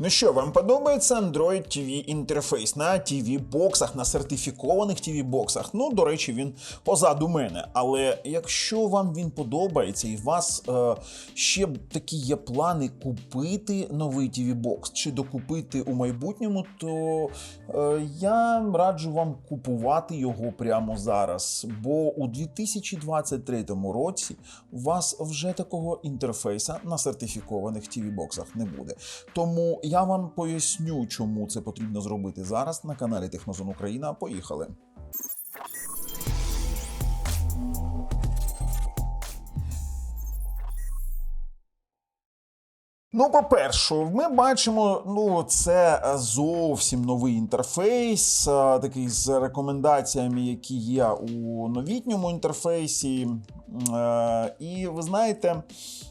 Ну що, вам подобається Android TV інтерфейс на TV боксах, на сертифікованих TV боксах? Ну, до речі, він позаду мене. Але якщо вам він подобається і у вас е, ще такі є плани купити новий TV бокс чи докупити у майбутньому, то е, я раджу вам купувати його прямо зараз. Бо у 2023 році у вас вже такого інтерфейса на сертифікованих TV боксах не буде. Тому я вам поясню, чому це потрібно зробити зараз на каналі Технозон Україна. Поїхали. Ну, по-перше, ми бачимо, ну, це зовсім новий інтерфейс, такий з рекомендаціями, які є у новітньому інтерфейсі. І ви знаєте,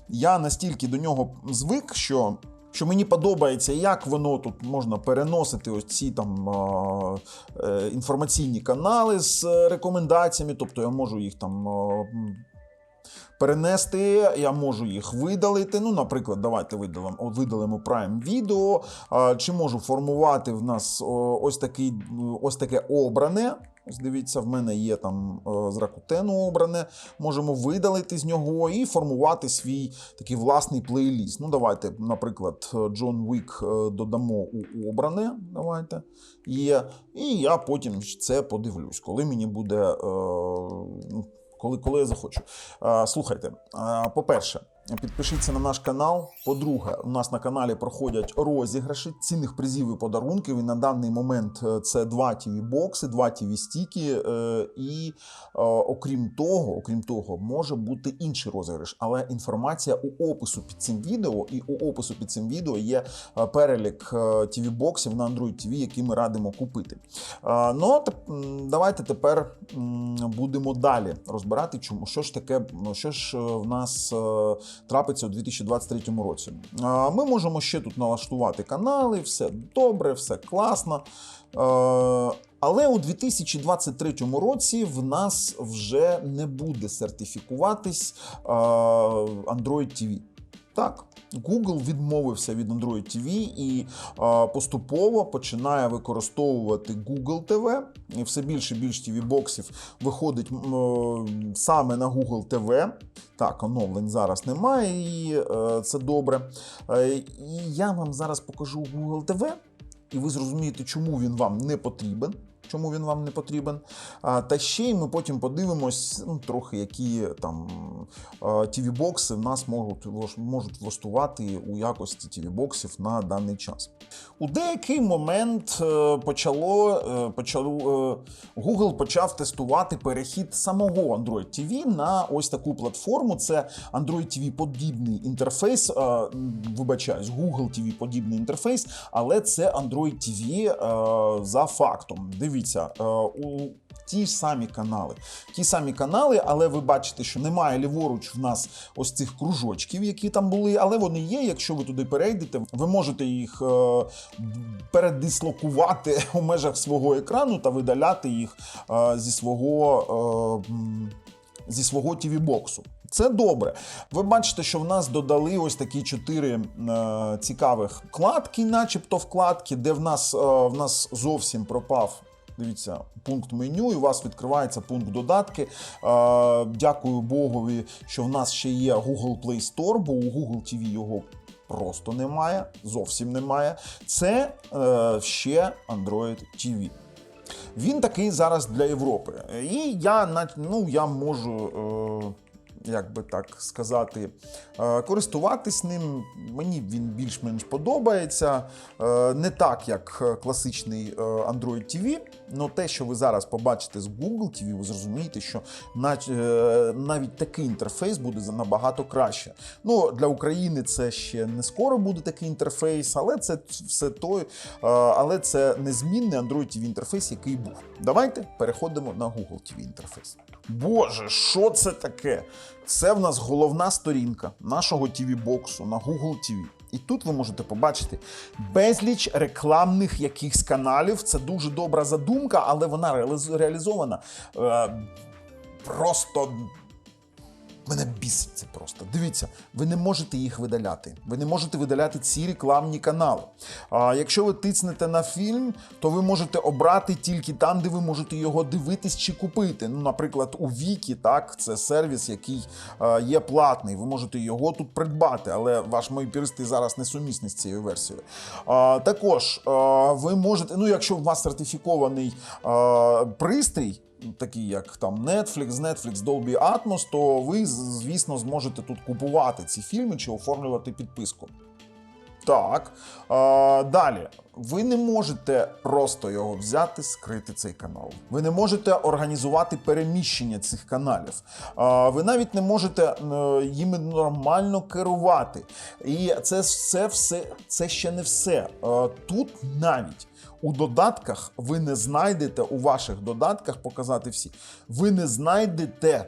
я настільки до нього звик, що. Що мені подобається, як воно тут можна переносити ось ці там е, інформаційні канали з рекомендаціями, тобто я можу їх там перенести, я можу їх видалити. Ну, наприклад, давайте видалимо, видалимо Prime Video, чи можу формувати в нас ось такий, ось таке обране. Ось дивіться, в мене є там е, з Rakuten обране. Можемо видалити з нього і формувати свій такий власний плейліст. Ну, давайте, наприклад, John Wick е, додамо у обране. Давайте. Є. І я потім це подивлюсь, коли мені буде. е, ну, коли, коли я захочу. Слухайте, по-перше, підпишіться на наш канал. По-друге, у нас на каналі проходять розіграші цінних призів і подарунків. І на даний момент е, це два tv бокси, два tv стіки. е, І е, окрім того, окрім того, може бути інший розіграш. Але інформація у опису під цим відео, і у опису під цим відео є перелік tv боксів на Android TV, які ми радимо купити. Ну, давайте тепер будемо далі розбирати, чому що ж таке, ну, що ж в нас трапиться у 2023 році. Ми можемо ще тут налаштувати канали, все добре, все класно. Але у 2023 році в нас вже не буде сертифікуватись Android TV. Так, Google відмовився від Android TV і поступово починає використовувати Google TV. І все більше і більше tv боксів виходить саме на Google TV. Так, оновлень зараз немає, і е, це добре. Е, і я вам зараз покажу Google TV, і ви зрозумієте, чому він вам не потрібен. Чому він вам не потрібен? Та ще й ми потім подивимось, ну, трохи, які там tv бокси в нас можуть, можуть влаштувати у якості tv боксів на даний час. У деякий момент е, почало, е, почало е, Google почав тестувати перехід самого Android TV на ось таку платформу. Це Android TV подібний інтерфейс. Вибачаюсь, Google TV подібний інтерфейс, але це Android TV за фактом. Дивіться, е, у ті ж самі канали. Ті самі канали, але ви бачите, що немає ліворуч в нас ось цих кружочків, які там були, але вони є. Якщо ви туди перейдете, ви можете їх е, передислокувати у межах свого екрану та видаляти їх е, зі свого. Зі свого tv боксу це добре. Ви бачите, що в нас додали ось такі чотири е, цікавих вкладки, начебто вкладки, де в нас, е, в нас зовсім пропав Дивіться, пункт меню, і у вас відкривається пункт додатки. Е, дякую Богові, що в нас ще є Google Play Store, бо у Google TV його просто немає, зовсім немає. Це е, ще Android TV. Він такий зараз для Європи. І я ну, я можу. Е, як би так сказати, е, користуватись ним. Мені він більш-менш подобається. Е, Не так, як класичний е, Android TV. але те, що ви зараз побачите з Google TV, ви зрозумієте, що навіть такий інтерфейс буде набагато краще. Ну, для України це ще не скоро буде такий інтерфейс, але це все той, але це незмінний Android TV інтерфейс, який був. Давайте переходимо на Google TV інтерфейс. Боже, що це таке? Це в нас головна сторінка нашого tv боксу на Google TV. І тут ви можете побачити безліч рекламних якихось каналів. Це дуже добра задумка, але вона реалізована е, просто Мене бісить це просто. Дивіться, ви не можете їх видаляти. Ви не можете видаляти ці рекламні канали. А якщо ви тиснете на фільм, то ви можете обрати тільки там, де ви можете його дивитись чи купити. Ну, наприклад, у Вікі, так, це сервіс, який е, є платний. Ви можете його тут придбати, але ваш мойпіристий зараз не сумісний з цією версією. А, також е, ви можете, ну, якщо у вас сертифікований е, пристрій такі як там Netflix, Netflix, Dolby Atmos, то ви, звісно, зможете тут купувати ці фільми чи оформлювати підписку. Так. А, далі. Ви не можете просто його взяти, скрити цей канал. Ви не можете організувати переміщення цих каналів. А, ви навіть не можете е, їми нормально керувати. І це все, все це ще не все. А, тут навіть. У додатках ви не знайдете у ваших додатках показати всі. Ви не знайдете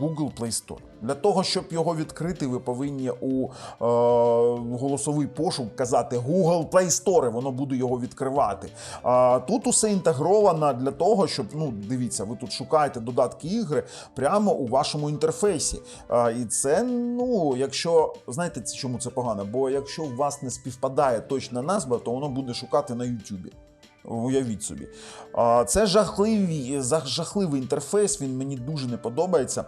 Google Play Store. Для того, щоб його відкрити, ви повинні у е, голосовий пошук казати Google Play Store, воно буде його відкривати. А тут усе інтегровано для того, щоб ну дивіться, ви тут шукаєте додатки ігри прямо у вашому інтерфейсі. А, і це, ну, якщо знаєте, чому це погано? Бо якщо у вас не співпадає точна назва, то воно буде шукати на YouTube. Уявіть собі. Це жахливий, жахливий інтерфейс, він мені дуже не подобається.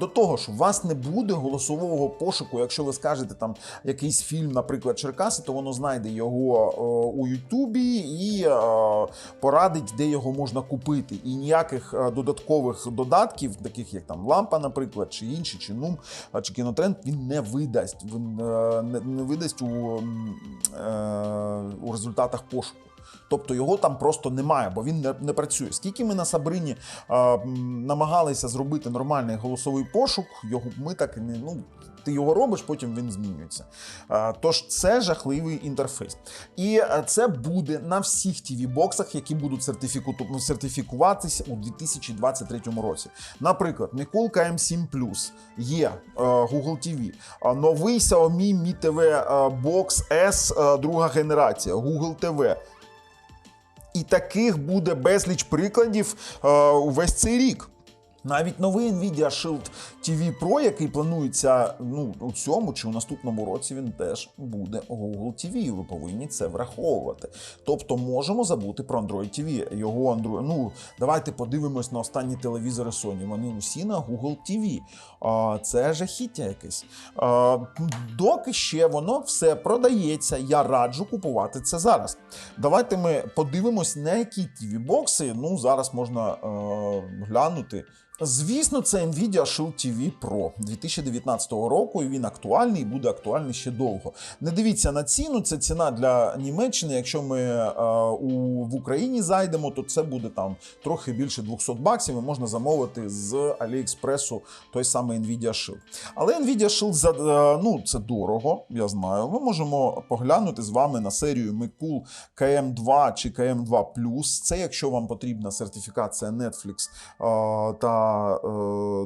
До того ж, у вас не буде голосового пошуку. Якщо ви скажете там якийсь фільм, наприклад, Черкаси, то воно знайде його е, у Ютубі і е, порадить, де його можна купити. І ніяких е, додаткових додатків, таких як там лампа, наприклад, чи інші, чи нум, чи кінотренд, він не видасть. Він не, видасть у, у результатах пошуку. Тобто його там просто немає, бо він не, не працює. Скільки ми на Сабрині е, намагалися зробити нормальний голосовий пошук, його ми так і не ну. Ти його робиш, потім він змінюється. Тож це жахливий інтерфейс. І е, це буде на всіх tv боксах які будуть сертифіку- сертифікуватися у 2023 році. Наприклад, Мікулка M7 Plus є е, Google TV, новий Xiaomi Mi TV е, Box S друга генерація, Google TV. І таких буде безліч прикладів е, увесь цей рік. Навіть новий Nvidia Shield TV Pro, який планується ну, у цьому чи у наступному році, він теж буде Google TV. і Ви повинні це враховувати. Тобто можемо забути про Android TV. Його Android, ну давайте подивимось на останні телевізори Sony. Вони усі на Google TV. А, це жахіття якесь. А, доки ще воно все продається, я раджу купувати це зараз. Давайте ми подивимось, на які tv бокси ну зараз можна е, глянути. Звісно, це Nvidia Shield TV Pro 2019 року, і він актуальний і буде актуальний ще довго. Не дивіться на ціну, це ціна для Німеччини. Якщо ми е, у, в Україні зайдемо, то це буде там трохи більше 200 баксів. і можна замовити з AliExpress той самий Nvidia Shield. Але Nvidia Shield за е, ну це дорого, я знаю. Ми можемо поглянути з вами на серію Mikul KM2 чи KM2 Це якщо вам потрібна сертифікація Netflix е, та е,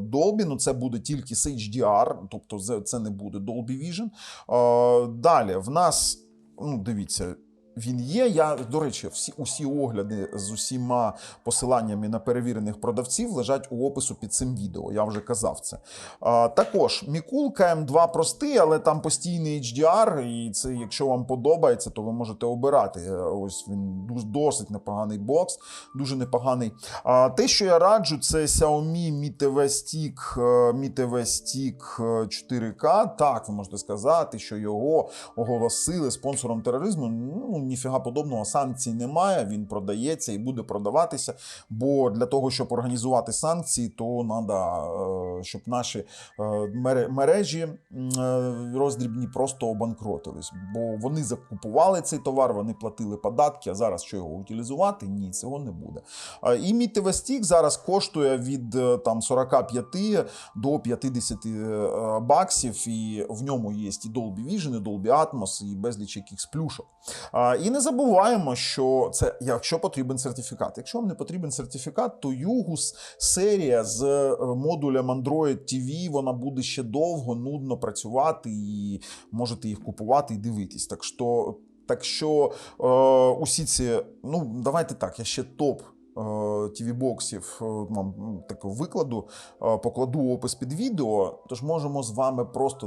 Dolby, ну це буде тільки з HDR, тобто це- це не буде Dolby Vision. Е, Далі в нас, ну дивіться. Він є. Я, до речі, всі усі огляди з усіма посиланнями на перевірених продавців лежать у опису під цим відео. Я вже казав це. А, також Мікулка М2 простий, але там постійний HDR, і це, якщо вам подобається, то ви можете обирати. Е, Ось він досить непоганий бокс, дуже непоганий. А, те, що я раджу, це Xiaomi Mi TV Stick, е, Mi TV Stick е, 4K. Так, ви можете сказати, що його оголосили спонсором тероризму. Ну, ніфіга подобного, санкцій немає, він продається і буде продаватися. Бо для того, щоб організувати санкції, то треба, щоб наші е, мережі е, роздрібні просто обанкротились. Бо вони закупували цей товар, вони платили податки, а зараз що його утилізувати? Ні, цього не буде. І Stick зараз коштує від е, там 45 до 50 е, баксів, і в ньому є і Dolby Vision, і Dolby Atmos, і безліч якихось плюшок. І не забуваємо, що це якщо потрібен сертифікат. Якщо вам не потрібен сертифікат, то Югус серія з е, модулем Android TV, вона буде ще довго, нудно працювати, і можете їх купувати і дивитись. Так що, так що е, усі ці, ну давайте так, я ще топ tv боксів вам таку викладу, е, покладу опис під відео. Тож можемо з вами просто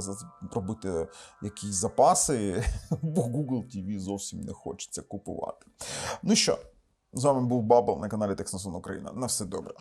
робити якісь запаси, бо Google TV зовсім не хочеться купувати. Ну що, з вами був Бабл на каналі Техносон Україна. На все добре.